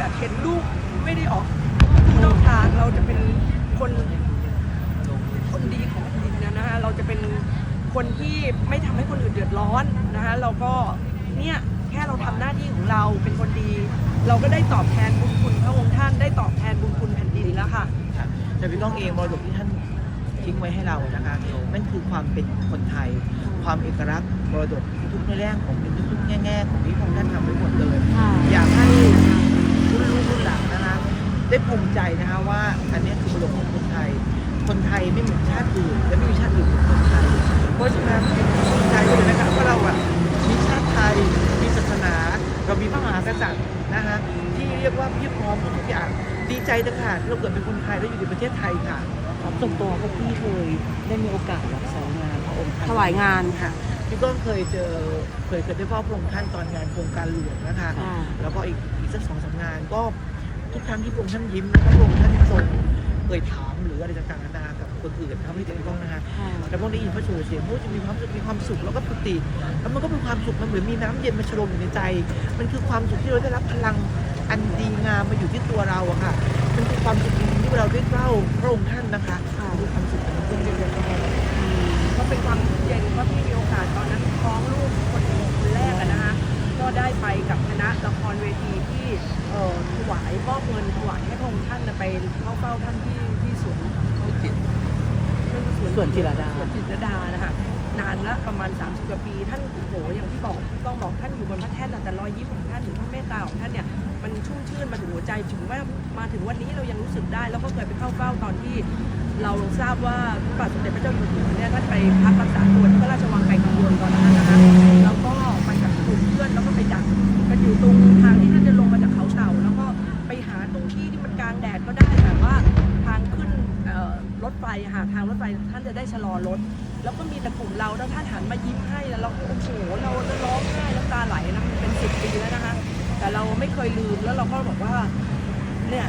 แบบเห็นลูกไม่ได้ออกนอกทางเราจะเป็นคนคนดีของแผ่นดินนะนะคะเราจะเป็นคนที่ไม่ทำให้คนอื่นเดือดร้อนนะคะเราก็เนี่ยแค่เราทำหน้าที่ของเราเป็นคนดี เราก็ได้ตอบแทนบุญคุณพระองค์ท่านได้ตอบแทนบุญคุณแผ่นดินแล้วค่ะค่ะแต่พี่ก้องเองมรดกที่ท่านทิ้งไว้ให้เรานะคะนั่นคือความเป็นคนไทย ความเอกลักษณ์มรดกทุกๆแง่ของทุกๆแง่ๆของที่พระองค์ท่านทำไว้หมดเลยค่ะอยากให้รุ่นลูกรุ่นหลังนะคะ ได้ภูมิใจนะคะว่า อันนี้คือมรดกของคนไทย คนไทยไม่เหมือนชาติอื่นและไม่มีชาติอื่นเหมือนคนไทย เพราะฉะนั้นภูมิใจเลยนะคะว่าเราอะมีชาติไทยมีศาสนาเรามีพระมหากษัตริย์นะคะที่เรียกว่าเพียบพร้อมทุกอย่างดีใจต่างหากที่เราเกิดเป็นคนไทยและอยู่ในประเทศไทยค่ะครับส่วนตัวพวกพี่เคยได้มีโอกาสรับใช้งานพระองค์ท่านถวายงานค่ะพี่ก้องเคยเจอเคยเคยได้พ่อพระองค์ท่านตอนงานโครงการหลวงนะคะค่ะแล้วก็อีกอีกสักสองสามงานก็ ทุกครั้งที่พระองค์ท่านยิ้มแล้วก็พระองค์ท่านทรงเอ่ยถามหรืออะไรต่างๆนานากับคนอื่นครับพี่ก้องนะคะค่ะแล้วพวกได้ยินพระโชว์เสียงพวกจะมีความสุขมีความสุขแล้วก็ปิติแล้วมันก็เป็นความสุขมันเหมือนมีน้ำเย็นมาชโลมอยู่ในใจ มันคือความสุขที่เราได้รับพลังอันดีงามมาอยู่ที่ตัวเราอะค่ะมันคือความสุขที่เราได้เล่าพระองค์ท่านนะคะค่ะมันคือความสุขของคนเดียวกันก็เป็นความภูมิใจว่าพี่มีโอกาสตอนนั้นท้องลูกคนคนแรกอะนะคะ ก็ได้ไปกับคณะละครเวทีที่เอ่อถวายมอบเงินถวายให้พระองค์ท่านน่ะไปเข้าเฝ้าท่านที่ที่สวนจิตส่วนจิรดาสวนจิตรดานะคะนานละประมาณ 30กว่าปีท่านโอ้โหอย่างที่บอกต้องบอกท่านอยู่บนพระแท่นน่ะแต่รอยยิ้มของท่านหรือพระเมตตาของท่านเนี่ยมันชุ่มชื่นมาถึงหัวใจถึงว่ามาถึงวันนี้เรายังรู้สึกได้ แล้วก็เคยไปเข้าเฝ้าตอนที่เราทราบว่าพระบาทสมเด็จพระเจ้าอยู่หัวเนี่ยท่านไปพักรักษาตัวที่พระราชวังไกลกังวลตอน ค่ะทางรถไฟท่านจะได้ชะลอรถ แล้วก็มีแต่กลุ่มเราแล้วท่านหันมายิ้มให้แล้วเราโอ้โหเราจะร้องไห้น้ำตาไหลนะมันเป็นสิบปีแล้วนะคะ แต่เราไม่เคยลืมแล้วเราก็บอกว่าเนี่ย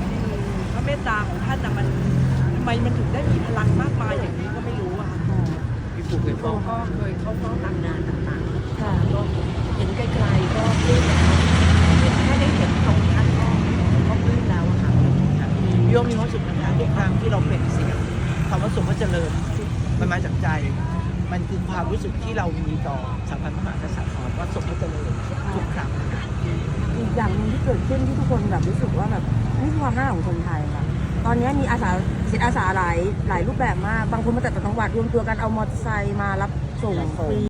อืมพระเมตตาของท่านนะมันทำไมมันถึงได้มีพลังมากมายอย่างนี้ก็ไม่รู้อะค่ะพี่ปู่เคยบเราอกก็เคยเข้าเฝ้าตามงานต่างค่ะๆก็เห็นไกลๆก็ปลื้มแค่ได้เห็นตรงท่านก็ก็ปลื้มแล้วอะค่ะพี่ว่ามีความสุขนะคะทุกครั้งที่เราเปล่งเสียง คำว่าสุขว่าเจริญมันมาจากใจ มันคือความรู้สึกที่เรามีต่อสถาบันพระมหากษัตริย์ของวัดสมพระเจริญทุกครั้งอีกอย่างหนึ่งที่เกิดขึ้นที่ทุกคนแบบรู้สึกว่าแบบนี่คือความน่าของคนไทยค่ะตอนนี้มีอาสาจิตอาสาหลายหลายรูปแบบมาก บางคนมาจากต่างจังหวัดรวมตัวกันเอามอเตอร์ไซค์มารับส่งฟรี